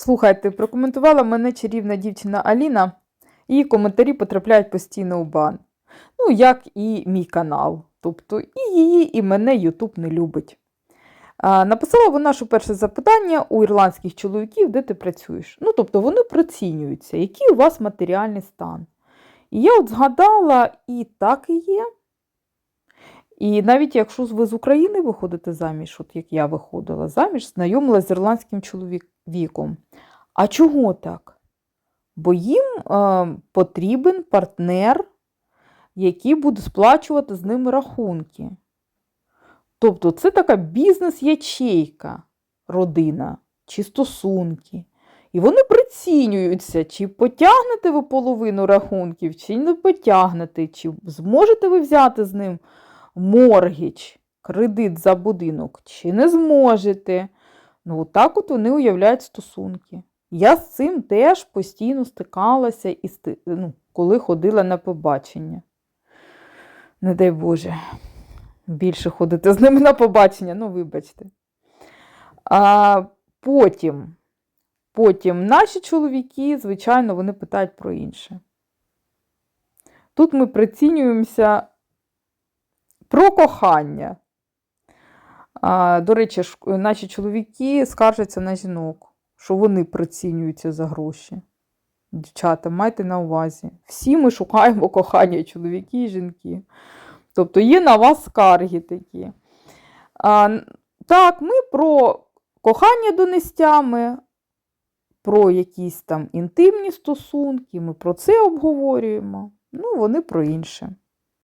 Слухайте, прокоментувала мене чарівна дівчина Аліна, її коментарі потрапляють постійно у бан. Ну, як і мій канал. Тобто і її, і мене Ютуб не любить. А, написала вона, що перше запитання у ірландських чоловіків, де ти працюєш. Ну, тобто вони процінюються, який у вас матеріальний стан. І я от згадала, і так і є. І навіть якщо ви з України виходите заміж, от як я виходила заміж, знайомилася з ірландським чоловіком. А чого так? Бо їм е, потрібен партнер, який буде сплачувати з ними рахунки. Тобто це така бізнес-ячейка, родина чи стосунки. І вони прицінюються, чи потягнете ви половину рахунків, чи не потягнете, чи зможете ви взяти з ним моргіч, кредит за будинок, чи не зможете. Ну, отак от вони уявляють стосунки. Я з цим теж постійно стикалася, і ну, коли ходила на побачення. Не дай Боже, більше ходити з ними на побачення, ну, вибачте. А потім, потім наші чоловіки, звичайно, вони питають про інше. Тут ми прицінюємося про кохання. До речі, наші чоловіки скаржаться на жінок, що вони прицінюються за гроші. Дівчата, майте на увазі. Всі ми шукаємо кохання, чоловіки і жінки. Тобто є на вас скарги такі. А, так, ми про кохання донестями, про якісь там інтимні стосунки, ми про це обговорюємо. Ну, вони про інше.